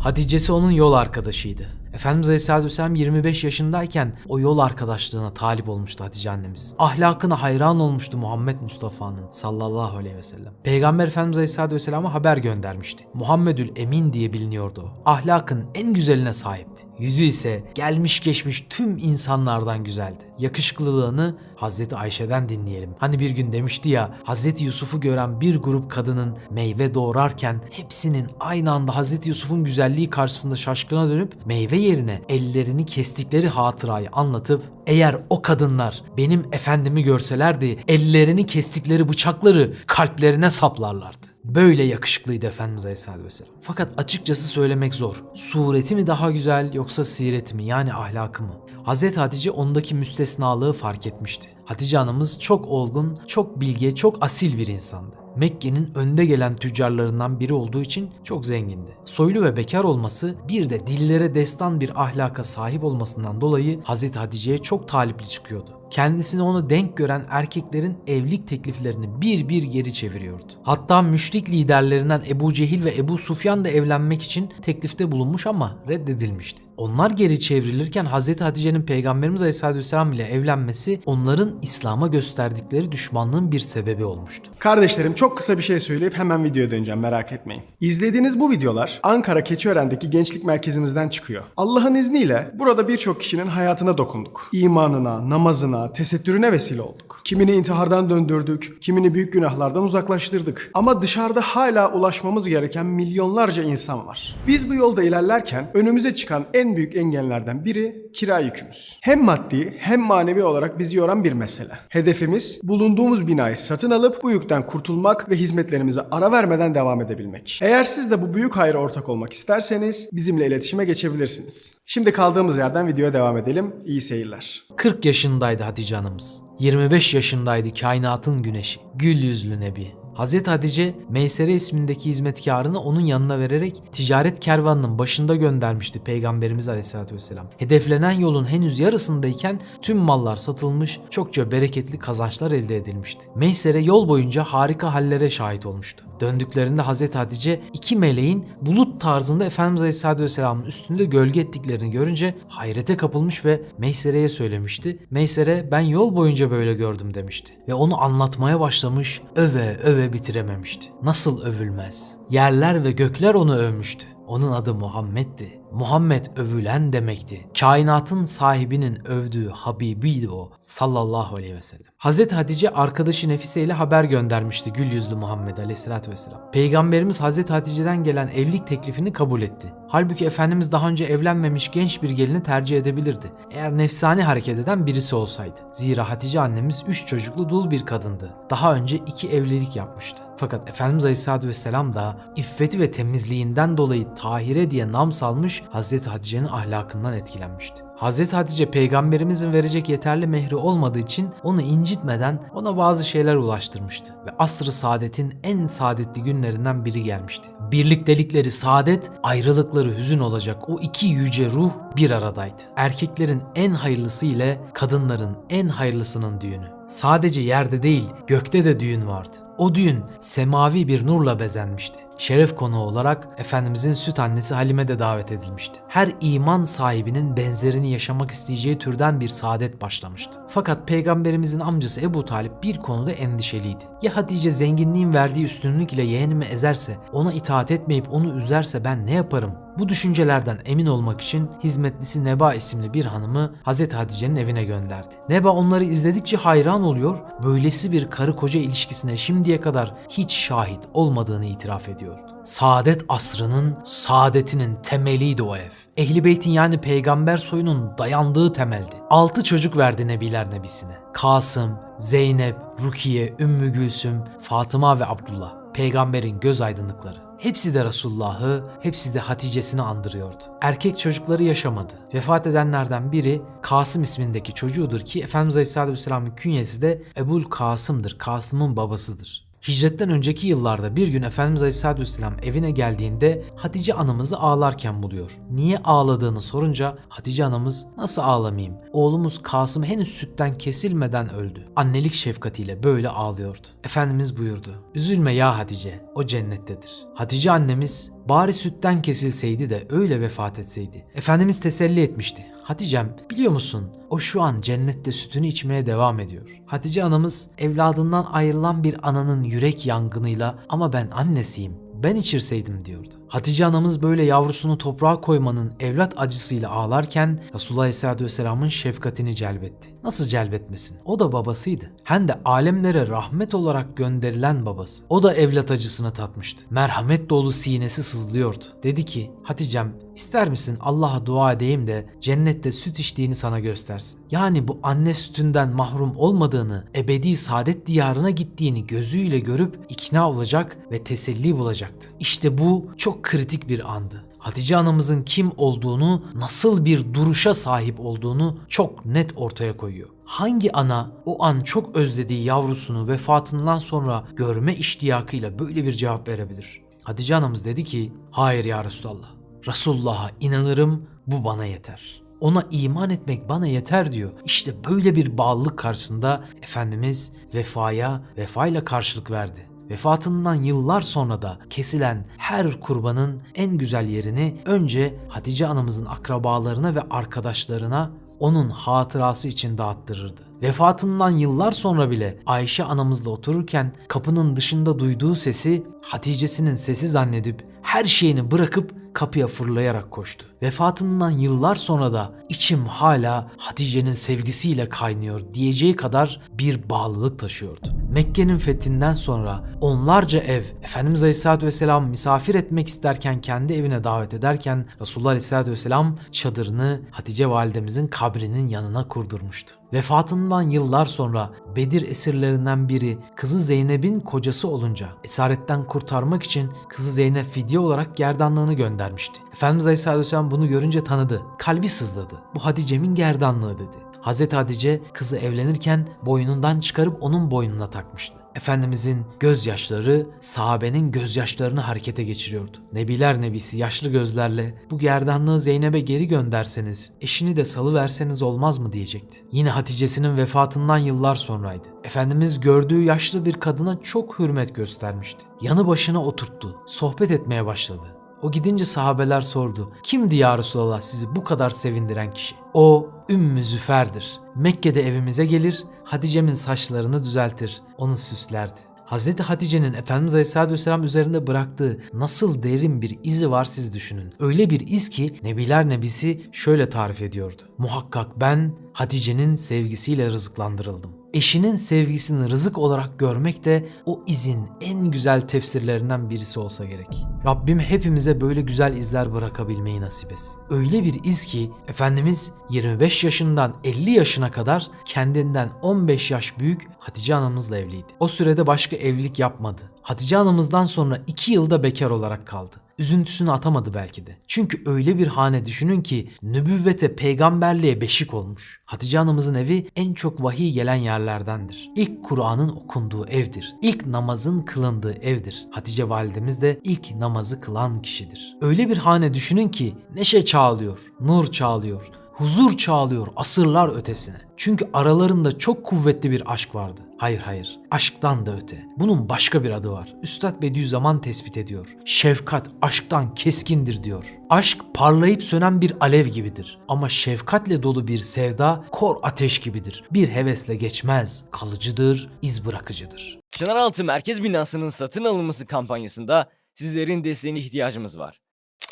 Hatice'si onun yol arkadaşıydı. Efendimiz Aleyhisselatü Vesselam 25 yaşındayken o yol arkadaşlığına talip olmuştu Hatice annemiz. Ahlakına hayran olmuştu Muhammed Mustafa'nın sallallahu aleyhi ve sellem. Peygamber Efendimiz Aleyhisselatü Vesselam'a haber göndermişti. Muhammedül Emin diye biliniyordu. Ahlakın en güzeline sahipti. Yüzü ise gelmiş geçmiş tüm insanlardan güzeldi. Yakışıklılığını Hazreti Ayşe'den dinleyelim. Hani bir gün demişti ya Hazreti Yusuf'u gören bir grup kadının meyve doğrarken hepsinin aynı anda Hazreti Yusuf'un güzelliği karşısında şaşkına dönüp meyve yerine ellerini kestikleri hatırayı anlatıp eğer o kadınlar benim efendimi görselerdi ellerini kestikleri bıçakları kalplerine saplarlardı. Böyle yakışıklıydı Efendimiz Aleyhisselatü Vesselam. Fakat açıkçası söylemek zor. Sureti mi daha güzel yoksa sireti mi yani ahlakı mı? Hazreti Hatice ondaki müstesnalığı fark etmişti. Hatice anamız çok olgun, çok bilge, çok asil bir insandı. Mekke'nin önde gelen tüccarlarından biri olduğu için çok zengindi. Soylu ve bekar olması bir de dillere destan bir ahlaka sahip olmasından dolayı Hazreti Hatice'ye çok talipli çıkıyordu. Kendisine onu denk gören erkeklerin evlilik tekliflerini bir bir geri çeviriyordu. Hatta müşrik liderlerinden Ebu Cehil ve Ebu Sufyan da evlenmek için teklifte bulunmuş ama reddedilmişti. Onlar geri çevrilirken Hz. Hatice'nin Peygamberimiz Aleyhisselatü Vesselam ile evlenmesi onların İslam'a gösterdikleri düşmanlığın bir sebebi olmuştu. Kardeşlerim çok kısa bir şey söyleyip hemen videoya döneceğim merak etmeyin. İzlediğiniz bu videolar Ankara Keçiören'deki gençlik merkezimizden çıkıyor. Allah'ın izniyle burada birçok kişinin hayatına dokunduk. İmanına, namazına, tesettürüne vesile olduk. Kimini intihardan döndürdük, kimini büyük günahlardan uzaklaştırdık. Ama dışarıda hala ulaşmamız gereken milyonlarca insan var. Biz bu yolda ilerlerken önümüze çıkan en büyük engellerden biri kira yükümüz. Hem maddi hem manevi olarak bizi yoran bir mesele. Hedefimiz bulunduğumuz binayı satın alıp bu yükten kurtulmak ve hizmetlerimize ara vermeden devam edebilmek. Eğer siz de bu büyük hayra ortak olmak isterseniz bizimle iletişime geçebilirsiniz. Şimdi kaldığımız yerden videoya devam edelim. İyi seyirler. 40 yaşındaydı Hatice anamız. 25 yaşındaydı kainatın güneşi. Gül yüzlü Nebi. Hazreti Hatice, Meysere ismindeki hizmetkarını onun yanına vererek ticaret kervanının başında göndermişti Peygamberimiz Aleyhisselatü Vesselam. Hedeflenen yolun henüz yarısındayken tüm mallar satılmış, çokça bereketli kazançlar elde edilmişti. Meysere yol boyunca harika hallere şahit olmuştu. Döndüklerinde Hazreti Hatice iki meleğin bulut tarzında Efendimiz Aleyhisselatü Vesselam'ın üstünde gölge ettiklerini görünce hayrete kapılmış ve Meysere'ye söylemişti. Meysere ben yol boyunca böyle gördüm demişti. Ve onu anlatmaya başlamış öve öve bitirememişti. Nasıl övülmez? Yerler ve gökler onu övmüştü. Onun adı Muhammed'di. Muhammed övülen demekti. Kainatın sahibinin övdüğü Habibiydi o sallallahu aleyhi ve sellem. Hazreti Hatice arkadaşı Nefise ile haber göndermişti gül yüzlü Muhammed aleyhissalatü vesselam. Peygamberimiz Hazreti Hatice'den gelen evlilik teklifini kabul etti. Halbuki Efendimiz daha önce evlenmemiş genç bir gelini tercih edebilirdi. Eğer nefsani hareket eden birisi olsaydı. Zira Hatice annemiz üç çocuklu dul bir kadındı. Daha önce iki evlilik yapmıştı. Fakat Efendimiz Aleyhisselatü Vesselam da iffeti ve temizliğinden dolayı Tahire diye nam salmış Hazreti Hatice'nin ahlakından etkilenmişti. Hazreti Hatice peygamberimizin verecek yeterli mehri olmadığı için onu incitmeden ona bazı şeyler ulaştırmıştı. Ve asr-ı saadetin en saadetli günlerinden biri gelmişti. Birliktelikleri saadet, ayrılıkları hüzün olacak o iki yüce ruh bir aradaydı. Erkeklerin en hayırlısı ile kadınların en hayırlısının düğünü. Sadece yerde değil, gökte de düğün vardı. O düğün semavi bir nurla bezenmişti. Şeref konuğu olarak Efendimizin süt annesi Halime de davet edilmişti. Her iman sahibinin benzerini yaşamak isteyeceği türden bir saadet başlamıştı. Fakat peygamberimizin amcası Ebu Talip bir konuda endişeliydi. Ya Hatice zenginliğin verdiği üstünlük ile yeğenimi ezerse, ona itaat etmeyip onu üzerse ben ne yaparım? Bu düşüncelerden emin olmak için hizmetlisi Neba isimli bir hanımı Hazreti Hatice'nin evine gönderdi. Neba onları izledikçe hayran oluyor, böylesi bir karı koca ilişkisine şimdiye kadar hiç şahit olmadığını itiraf ediyordu. Saadet asrının saadetinin temeliydi o ev. Ehli Beyt'in yani peygamber soyunun dayandığı temeldi. Altı çocuk verdi Nebiler Nebisine. Kasım, Zeynep, Rukiye, Ümmü Gülsüm, Fatıma ve Abdullah. Peygamberin göz aydınlıkları. Hepsi de Resulullah'ı, hepsi de Hatice'sini andırıyordu. Erkek çocukları yaşamadı. Vefat edenlerden biri Kasım ismindeki çocuğudur ki Efendimiz Aleyhisselatü Vesselam'ın künyesi de Ebul Kasım'dır. Kasım'ın babasıdır. Hicretten önceki yıllarda bir gün Efendimiz Aleyhisselatü Vesselam evine geldiğinde Hatice anamızı ağlarken buluyor. Niye ağladığını sorunca Hatice anamız nasıl ağlamayayım? Oğlumuz Kasım henüz sütten kesilmeden öldü. Annelik şefkatiyle böyle ağlıyordu. Efendimiz buyurdu. Üzülme ya Hatice, o cennettedir. Hatice annemiz bari sütten kesilseydi de öyle vefat etseydi. Efendimiz teselli etmişti. Hatice'm biliyor musun o şu an cennette sütünü içmeye devam ediyor. Hatice anamız evladından ayrılan bir ananın yürek yangınıyla ama ben annesiyim ben içirseydim diyordu. Hatice anamız böyle yavrusunu toprağa koymanın evlat acısıyla ağlarken Resulullah Aleyhisselatü Vesselam'ın şefkatini celbetti. Nasıl celbetmesin? O da babasıydı. Hem de alemlere rahmet olarak gönderilen babası. O da evlat acısını tatmıştı. Merhamet dolu sinesi sızlıyordu. Dedi ki Hatice'm ister misin Allah'a dua edeyim de cennette süt içtiğini sana göstersin. Yani bu anne sütünden mahrum olmadığını, ebedi saadet diyarına gittiğini gözüyle görüp ikna olacak ve teselli bulacaktı. İşte bu çok kritik bir andı. Hatice anamızın kim olduğunu, nasıl bir duruşa sahip olduğunu çok net ortaya koyuyor. Hangi ana o an çok özlediği yavrusunu vefatından sonra görme iştiyakıyla böyle bir cevap verebilir? Hatice anamız dedi ki, hayır ya Resulallah. Resulullah'a inanırım, bu bana yeter. Ona iman etmek bana yeter diyor. İşte böyle bir bağlılık karşısında Efendimiz vefaya vefayla karşılık verdi. Vefatından yıllar sonra da kesilen her kurbanın en güzel yerini önce Hatice anamızın akrabalarına ve arkadaşlarına onun hatırası için dağıttırırdı. Vefatından yıllar sonra bile Ayşe anamızla otururken kapının dışında duyduğu sesi Hatice'sinin sesi zannedip her şeyini bırakıp kapıya fırlayarak koştu. Vefatından yıllar sonra da içim hala Hatice'nin sevgisiyle kaynıyor diyeceği kadar bir bağlılık taşıyordu. Mekke'nin fethinden sonra onlarca ev Efendimiz Aleyhisselatü Vesselam misafir etmek isterken kendi evine davet ederken Resulullah Aleyhisselatü Vesselam çadırını Hatice validemizin kabrinin yanına kurdurmuştu. Vefatından yıllar sonra Bedir esirlerinden biri kızı Zeynep'in kocası olunca esaretten kurtarmak için kızı Zeynep fidye olarak gerdanlığını göndermişti. Efendimiz Aleyhisselatü Vesselam bunu görünce tanıdı. Kalbi sızladı. Bu Hatice'min gerdanlığı dedi. Hazreti Hatice kızı evlenirken boynundan çıkarıp onun boynuna takmıştı. Efendimizin gözyaşları sahabenin gözyaşlarını harekete geçiriyordu. Nebiler nebisi yaşlı gözlerle bu gerdanlığı Zeynep'e geri gönderseniz eşini de salıverseniz olmaz mı diyecekti. Yine Hatice'sinin vefatından yıllar sonraydı. Efendimiz gördüğü yaşlı bir kadına çok hürmet göstermişti. Yanı başına oturttu. Sohbet etmeye başladı. O gidince sahabeler sordu. Kimdi ya Resulallah sizi bu kadar sevindiren kişi? O Ümmü Züfer'dir. Mekke'de evimize gelir, Hatice'min saçlarını düzeltir, onu süslerdi. Hazreti Hatice'nin Efendimiz Aleyhisselatü Vesselam üzerinde bıraktığı nasıl derin bir izi var siz düşünün. Öyle bir iz ki Nebiler Nebisi şöyle tarif ediyordu. Muhakkak ben Hatice'nin sevgisiyle rızıklandırıldım. Eşinin sevgisini rızık olarak görmek de o izin en güzel tefsirlerinden birisi olsa gerek. Rabbim hepimize böyle güzel izler bırakabilmeyi nasip etsin. Öyle bir iz ki Efendimiz 25 yaşından 50 yaşına kadar kendinden 15 yaş büyük Hatice anamızla evliydi. O sürede başka evlilik yapmadı. Hatice anamızdan sonra 2 yılda bekar olarak kaldı üzüntüsünü atamadı belki de. Çünkü öyle bir hane düşünün ki nübüvvete, peygamberliğe beşik olmuş. Hatice anamızın evi en çok vahiy gelen yerlerdendir. İlk Kur'an'ın okunduğu evdir. İlk namazın kılındığı evdir. Hatice validemiz de ilk namazı kılan kişidir. Öyle bir hane düşünün ki neşe çağlıyor, nur çağlıyor, huzur çağlıyor asırlar ötesine. Çünkü aralarında çok kuvvetli bir aşk vardı. Hayır hayır. Aşktan da öte. Bunun başka bir adı var. Üstad Bediüzzaman tespit ediyor. Şefkat aşktan keskindir diyor. Aşk parlayıp sönen bir alev gibidir. Ama şefkatle dolu bir sevda kor ateş gibidir. Bir hevesle geçmez. Kalıcıdır, iz bırakıcıdır. Çınaraltı Merkez Binası'nın satın alınması kampanyasında sizlerin desteğine ihtiyacımız var.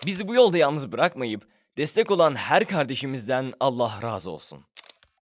Bizi bu yolda yalnız bırakmayıp destek olan her kardeşimizden Allah razı olsun.